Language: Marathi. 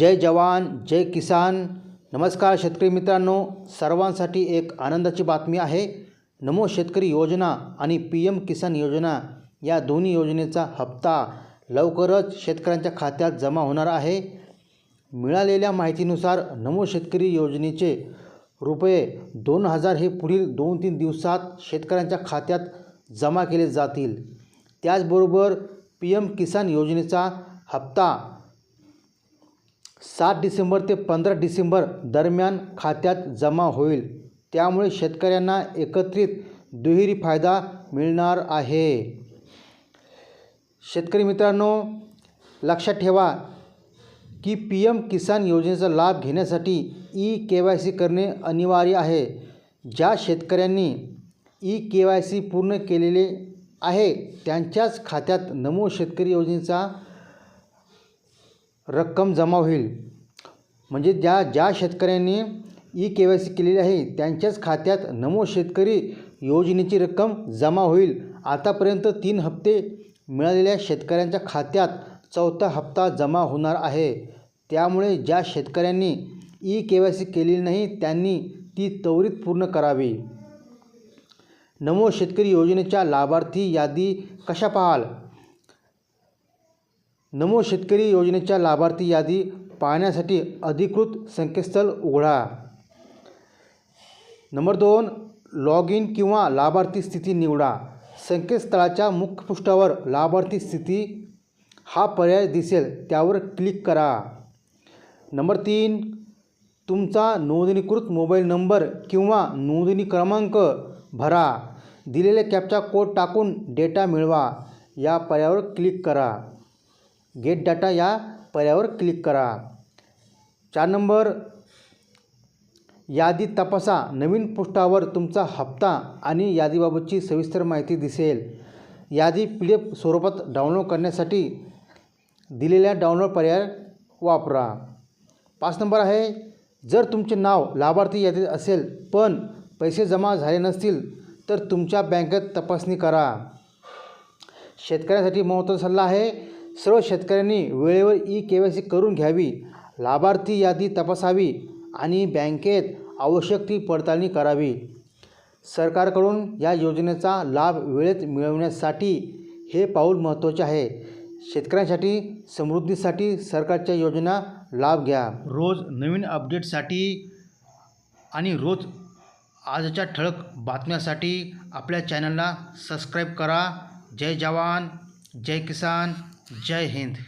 जय जवान जय किसान. नमस्कार शेतकरी मित्रांनो. सर्वांसाठी एक आनंदाची बातमी आहे. नमो शेतकरी योजना आणि पी एम किसान योजना या दोन्ही योजनेचा हप्ता लवकरच शेतकऱ्यांच्या खात्यात जमा होणार आहे. मिळालेल्या माहितीनुसार नमो शेतकरी योजनेचे रुपये दोन हजार हे पुढील दोन तीन दिवसात शेतकऱ्यांच्या खात्यात जमा केले जातील. त्याचबरोबर पी एम किसान योजनेचा हप्ता सात डिसेंबर ते पंधरा डिसेंबर दरम्यान खात्यात जमा होईल. त्यामुळे शेतकऱ्यांना एकत्रित दुहेरी फायदा मिळणार आहे. शेतकरी मित्रांनो लक्षात ठेवा की पी एम किसान योजनेचा लाभ घेण्यासाठी ई के वाय सी करणे अनिवार्य आहे. ज्या शेतकऱ्यांनी ई के वाय सी पूर्ण केलेले आहे त्यांच्याच खात्यात नमो शेतकरी योजनेचा रक्कम जमा होईल. म्हणजे ज्या ज्या शेतकऱ्यांनी ई के वाय सी केलेली आहे त्यांच्याच खात्यात नमो शेतकरी योजनेची रक्कम जमा होईल. आतापर्यंत तीन हप्ते मिळालेल्या शेतकऱ्यांच्या खात्यात चौथा हप्ता जमा होणार आहे. त्यामुळे ज्या शेतकऱ्यांनी ई के वाय सी केलेली नाही त्यांनी ती त्वरित पूर्ण करावी. नमो शेतकरी योजनेच्या लाभार्थी यादी कशा पाहाल? नमो शेतकरी योजनेच्या लाभार्थी यादी पाहण्यासाठी अधिकृत संकेतस्थळ उघडा. नंबर दोन लॉग इन किंवा लाभार्थी स्थिती निवडा. संकेतस्थळाच्या मुखपृष्ठावर लाभार्थी स्थिती हा पर्याय दिसेल त्यावर क्लिक करा. नंबर तीन तुमचा नोंदणीकृत मोबाईल नंबर किंवा नोंदणी क्रमांक भरा. दिलेले कॅपचा कोड टाकून डेटा मिळवा. या पर्यायावर क्लिक करा. गेट डाटा या पर्यायावर क्लिक करा. चार नंबर यादी तपासा. नवीन पृष्ठावर तुमचा हप्ता आणि यादीबाबतची सविस्तर माहिती दिसेल. यादी पी डी एफ स्वरूपात डाउनलोड करण्यासाठी दिलेल्या डाउनलोड पर्याय वापरा. पाच नंबर आहे जर तुमचे नाव लाभार्थी यादीत असेल पण पैसे जमा झाले नसतील तर तुमच्या बँकेत तपासणी करा. शेतकऱ्यासाठी महत्त्वाचा सल्ला आहे सर्व शेतकऱ्यांनी वेळेवर ई के वाय सी करून घ्यावी लाभार्थी यादी तपासावी आणि बँकेत आवश्यक ती पडताळणी करावी. सरकारकडून या योजनेचा लाभ वेळेत मिळवण्यासाठी हे पाऊल महत्त्वाचे आहे. शेतकऱ्यांसाठी समृद्धीसाठी सरकारच्या योजना लाभ घ्या. रोज नवीन अपडेटसाठी आणि रोज आजच्या ठळक बातम्यासाठी आपल्या चॅनलला सबस्क्राईब करा. जय जवान जय किसान. जय हिंद।